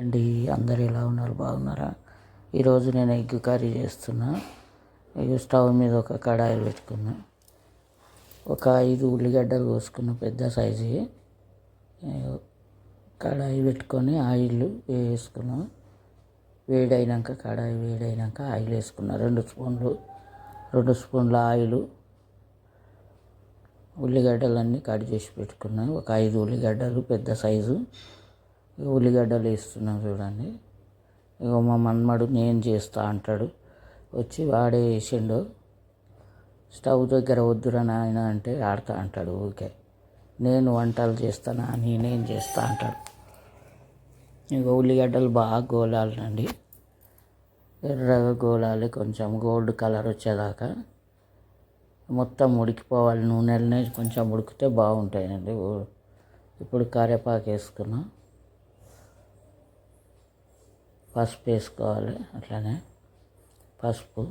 అండి అందరు ఎలా ఉన్నారు? బాగున్నారా? ఈరోజు నేను ఎగ్ కర్రీ చేస్తున్నా. ఎగ్ స్టవ్ మీద ఒక కడాయి పెట్టుకున్నా. ఒక ఐదు ఉల్లిగడ్డలు కోసుకున్న పెద్ద సైజు. కడాయి పెట్టుకొని ఆయిల్ వేసుకున్నాం. వేడైనాక కడాయి వేడైనాక ఆయిల్ వేసుకున్నా. రెండు స్పూన్లు రెండు స్పూన్ల ఆయిల్. ఉల్లిగడ్డలన్నీ కట్ చేసి పెట్టుకున్నాను ఒక ఐదు ఉల్లిగడ్డలు పెద్ద సైజు. ఉల్లిగడ్డలు వేస్తున్నాను చూడండి. ఇక మా మన్మడు నేను చేస్తా అంటాడు. వచ్చి వాడే వేసిండు. స్టవ్ దగ్గర వద్దురా నాయన అంటే ఆడతా అంటాడు ఊరికే. నేను వంటలు చేస్తానా నేనేం చేస్తా అంటాడు. ఇక ఉల్లిగడ్డలు బాగా గోలాలండి. ఎర్రగా గోలాలి కొంచెం. గోల్డ్ కలర్ వచ్చేదాకా మొత్తం ఉడికిపోవాలి. నూనెలనే కొంచెం ఉడికితే బాగుంటాయండి. ఇప్పుడు కరివేపాకు వేసుకున్నాం. పసుపు వేసుకోవాలి అట్లనే. పసుపు.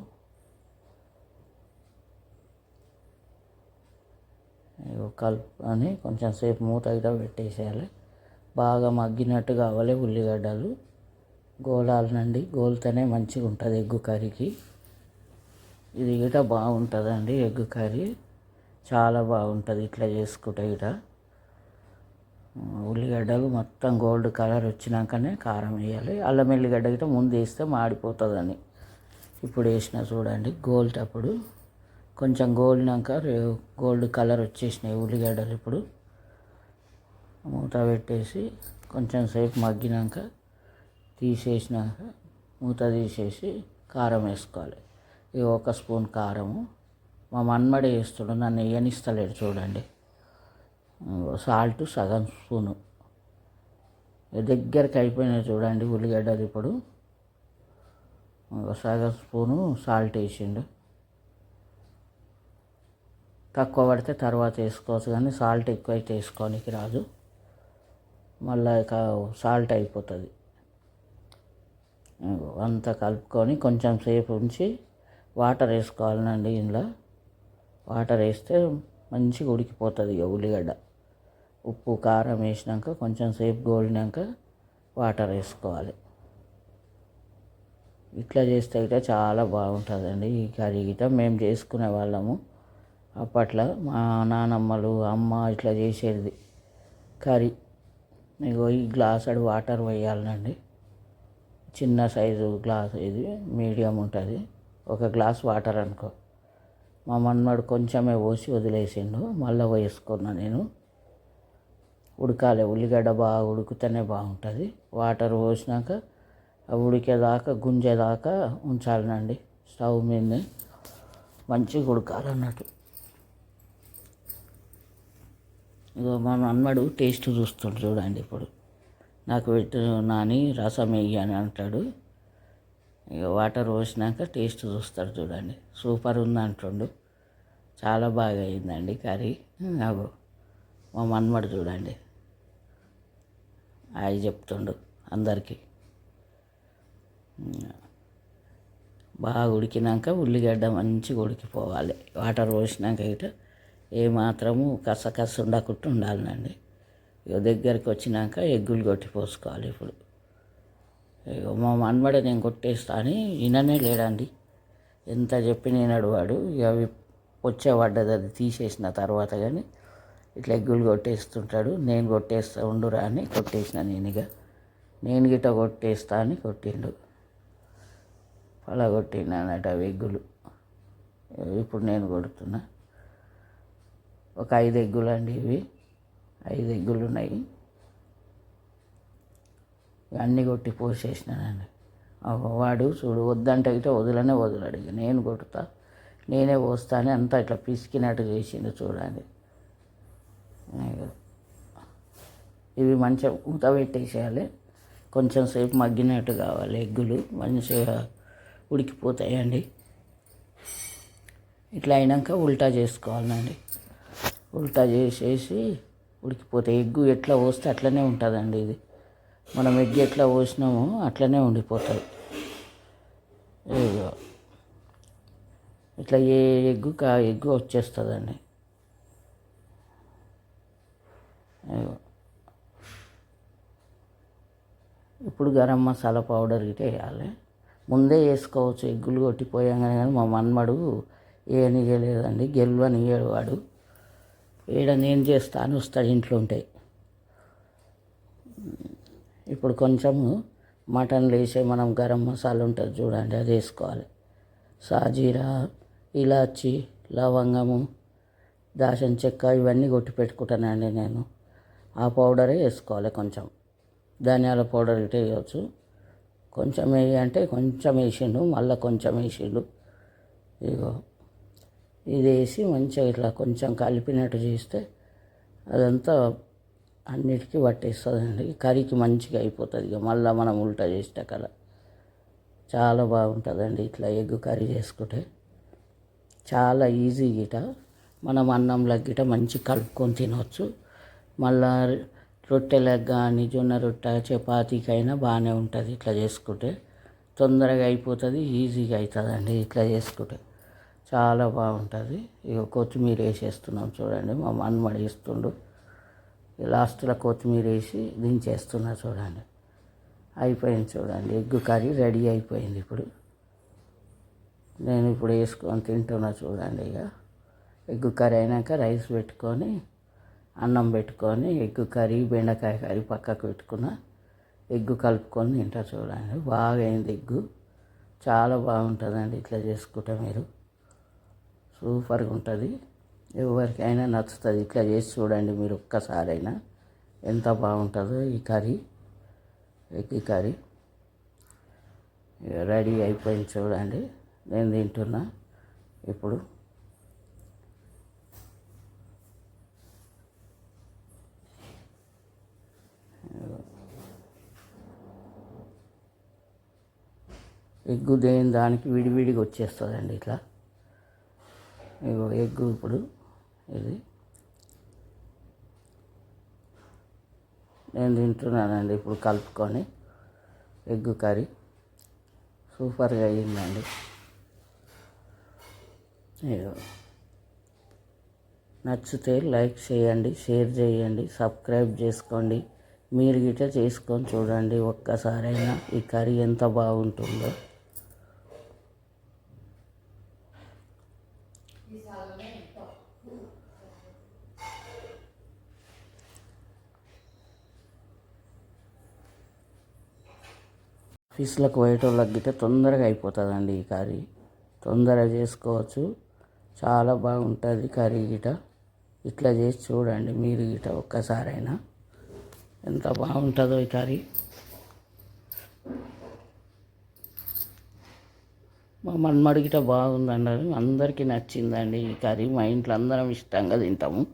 కలుపుకొని కొంచెం సేపు మూత గిట పెట్టేసేయాలి. బాగా మగ్గినట్టు కావాలి ఉల్లిగడ్డలు. గోలాలనండి గోలితేనే మంచిగా ఉంటుంది ఎగ్గు కర్రీకి. ఇది గిట బాగుంటుందండి ఎగ్గు కర్రీ. చాలా బాగుంటుంది ఇట్లా చేసుకుంటే గిట. ఉల్లిగడ్డలు మొత్తం గోల్డ్ కలర్ వచ్చినాకనే కారం వేయాలి. అల్లం ఎల్లిగడ్డ గిట్ట ముందు వేస్తే మాడిపోతుందని. ఇప్పుడు వేసిన చూడండి గోల్డ్ అప్పుడు. కొంచెం గోలినాక గోల్డ్ కలర్ వచ్చేసినాయి ఉల్లిగడ్డలు ఇప్పుడు. మూత పెట్టేసి కొంచెం సేపు మగ్గినాక తీసేసినాక మూత తీసేసి కారం వేసుకోవాలి. ఇది ఒక స్పూన్ కారము. మా మన్మడి వేస్తుడు నన్ను వేయనిస్తలేడు చూడండి. సాల్ట్ సగం స్పూను. దగ్గరికి అయిపోయినాయి చూడండి ఉల్లిగడ్డలు ఇప్పుడు సగం స్పూను సాల్ట్ వేసిండు. తక్కువ పడితే తర్వాత వేసుకోవచ్చు కానీ సాల్ట్ ఎక్కువ అయితే వేసుకోనికి రాదు. మళ్ళీ ఇక సాల్ట్ అయిపోతుంది. అంతా కలుపుకొని కొంచెం సేపు ఉంచి వాటర్ వేసుకోవాలండి ఇందులో. వాటర్ వేస్తే మంచిగా ఉడికిపోతుంది ఇక ఉల్లిగడ్డ. ఉప్పు కారం వేసినాక కొంచెం సేపు గోలినాక వాటర్ వేసుకోవాలి. ఇట్లా చేస్తే ఇట్లా చాలా బాగుంటుందండి. ఈ కర్రీ గిట మేము చేసుకునే వాళ్ళము. అప్పట్లో మా నానమ్మలు అమ్మ ఇట్లా చేసేది కర్రీ. మీకు ఈ గ్లాస్ అడి వాటర్ వేయాలండి చిన్న సైజు గ్లాస్ ఇది మీడియం ఉంటుంది. ఒక గ్లాస్ వాటర్ అనుకో. మా మన్మడు కొంచెమే పోసి వదిలేసిండు. మళ్ళీ వేసుకున్నా నేను. ఉడకాలి. ఉల్లిగడ్డ బాగా ఉడికితేనే బాగుంటుంది. వాటర్ పోసినాక ఉడికేదాకా గుంజేదాకా ఉంచాలనండి స్టవ్ మీద మంచిగా ఉడకాలన్నట్టు ఇగో మా మన్మడు టేస్ట్ చూస్తుండు చూడండి ఇప్పుడు. నాకు పెట్టు నాని రసం వేయి అని అంటాడు. ఇక వాటర్ పోసినాక టేస్ట్ చూస్తాడు చూడండి. సూపర్ ఉంది అంటుండు చాలా బాగా అయిందండి కర్రీ. నాకు మా మన్మడు చూడండి. అవి చెప్తుండు అందరికీ. బాగా ఉడికినాక ఉల్లిగడ్డ మంచిగా ఉడికిపోవాలి. వాటర్ పోసినాక ఇట ఏమాత్రము కసకస ఉండకుండా ఉండాలండి. ఇక దగ్గరికి వచ్చినాక ఎగ్గులు కొట్టి పోసుకోవాలి ఇప్పుడు. ఇక మా మనబడ నేను కొట్టేస్తా అని విననే లేడండి. ఎంత చెప్పి నేను వాడు. ఇక అవి వచ్చే పడ్డది అది తీసేసిన తర్వాత కానీ ఇట్లా ఎగ్గులు కొట్టేస్తుంటాడు. నేను కొట్టేస్తా ఉండురా అని కొట్టేసిన నేను ఇక నేను గిట్ట కొట్టేస్తా అని కొట్టిండు. అలా కొట్టినానట అవి ఎగ్గులు. ఇప్పుడు నేను కొడుతున్నా. ఒక ఐదు ఎగ్గులు అండి ఇవి. ఐదు ఎగ్గులు ఉన్నాయి. అన్నీ కొట్టి పోసేసినానండి వాడు చూడు వద్దంటే అయితే వదలనే వదలడు. ఇక నేను కొడుతా నేనే పోస్తాను అంతా ఇట్లా పిసికినట్టు చేసిండు చూడండి. ఇవి మంచిగా మూత పెట్టేసేయాలి. కొంచెం సేపు మగ్గినట్టు కావాలి ఎగ్గులు. మంచిగా ఉడికిపోతాయండి. ఇట్లా అయినాక ఉల్టా చేసుకోవాలండి. ఉల్టా చేసేసి ఉడికిపోతాయి ఎగ్గు ఎట్లా పోస్తే అట్లనే ఉంటుందండి ఇది. మనం ఎగ్ ఎట్లా పోసినామో అట్లనే ఉండిపోతుంది ఇట్లా ఏ ఎగ్గు కా ఎగ్గు వచ్చేస్తుందండి. ఇప్పుడు గరం మసాలా పౌడర్ గిట్ట వేయాలి. ముందే వేసుకోవచ్చు ఎగ్గులు కొట్టిపోయాగానే కానీ మా మన్మడు ఏనియలేదండి గెలవనియడు వాడు. ఈడ నేను చేస్తాను వస్తాడు ఇంట్లో ఉంటాయి ఇప్పుడు కొంచెము మటన్ వేసే మనం గరం మసాలా ఉంటుంది చూడండి అది వేసుకోవాలి. సాజీరా ఇలాచి లవంగము దాచిన చెక్క ఇవన్నీ కొట్టి పెట్టుకుంటానండి నేను. ఆ పౌడరే వేసుకోవాలి కొంచెం. ధనియాల పౌడర్ ఇటు వేయవచ్చు కొంచెం వేయి అంటే కొంచెం వేసిండు మళ్ళీ కొంచెం వేసిండు. ఇగో ఇది వేసి మంచిగా ఇట్లా కొంచెం కలిపినట్టు చేస్తే అదంతా అన్నిటికీ పట్టేస్తుందండి. కర్రీకి మంచిగా అయిపోతుంది ఇక మళ్ళీ మనం ఉల్టా చేస్తే కదా. చాలా బాగుంటుందండి ఇట్లా ఎగ్ కర్రీ చేసుకుంటే. చాలా ఈజీ గిట. మనం అన్నంలో గిట మంచి కలుపుకొని తినవచ్చు మళ్ళా రొట్టెలకు కానీ జొన్న రొట్టె చపాతీకైనా బాగానే ఉంటుంది ఇట్లా చేసుకుంటే. తొందరగా అయిపోతుంది ఈజీగా అవుతుందండి ఇట్లా చేసుకుంటే. చాలా బాగుంటుంది. ఇక కొత్తిమీర వేసేస్తున్నాం చూడండి మా మనమడి వేస్తుండు లాస్ట్లో కొత్తిమీర వేసి దించేస్తున్నా చూడండి. అయిపోయింది చూడండి ఎగ్ కర్రీ రెడీ అయిపోయింది ఇప్పుడు. నేను ఇప్పుడు వేసుకొని తింటున్నా చూడండి ఇక ఎగ్ కర్రీ అయినాక రైస్ పెట్టుకొని అన్నం పెట్టుకొని ఎగ్గు కర్రీ బెండకాయ కర్రీ పక్కకు పెట్టుకున్న ఎగ్గు కలుపుకొని తింటా చూడండి. బాగా అయింది ఎగ్గు. చాలా బాగుంటుందండి ఇట్లా చేసుకుంటే మీరు. సూపర్గా ఉంటుంది. ఎవరికైనా నచ్చుతుంది ఇట్లా చేసి చూడండి మీరు ఒక్కసారైనా. ఎంత బాగుంటుందో ఈ కర్రీ ఎగ్ కర్రీ. రెడీ అయిపోయింది చూడండి. నేను తింటున్నా. ఇప్పుడు ఎగ్గు దేని దానికి విడివిడిగా వచ్చేస్తుందండి ఇట్లా. ఎగ్గు ఇప్పుడు ఇది. నేను తింటున్నానండి ఇప్పుడు కలుపుకొని ఎగ్గు కర్రీ. సూపర్గా అయ్యిందండి. నచ్చితే లైక్ చేయండి షేర్ చేయండి సబ్స్క్రైబ్ చేసుకోండి. మీరు గిట్ట చేసుకొని చూడండి ఒక్కసారైనా ఈ కర్రీ ఎంత బాగుంటుందో. ఆఫీస్లకు పోయేటోళ్ళకి గిట్ట తొందరగా అయిపోతుందండి ఈ కర్రీ. తొందరగా చేసుకోవచ్చు. చాలా బాగుంటుంది కర్రీ గిట. ఇట్లా చేసి చూడండి మీరు గిట ఒక్కసారైనా. ఎంత బాగుంటుందో ఈ కర్రీ. మా మన్మడి గిట బాగుందండి. అందరికీ నచ్చిందండి ఈ కర్రీ. మా ఇంట్లో అందరం ఇష్టంగా తింటాము.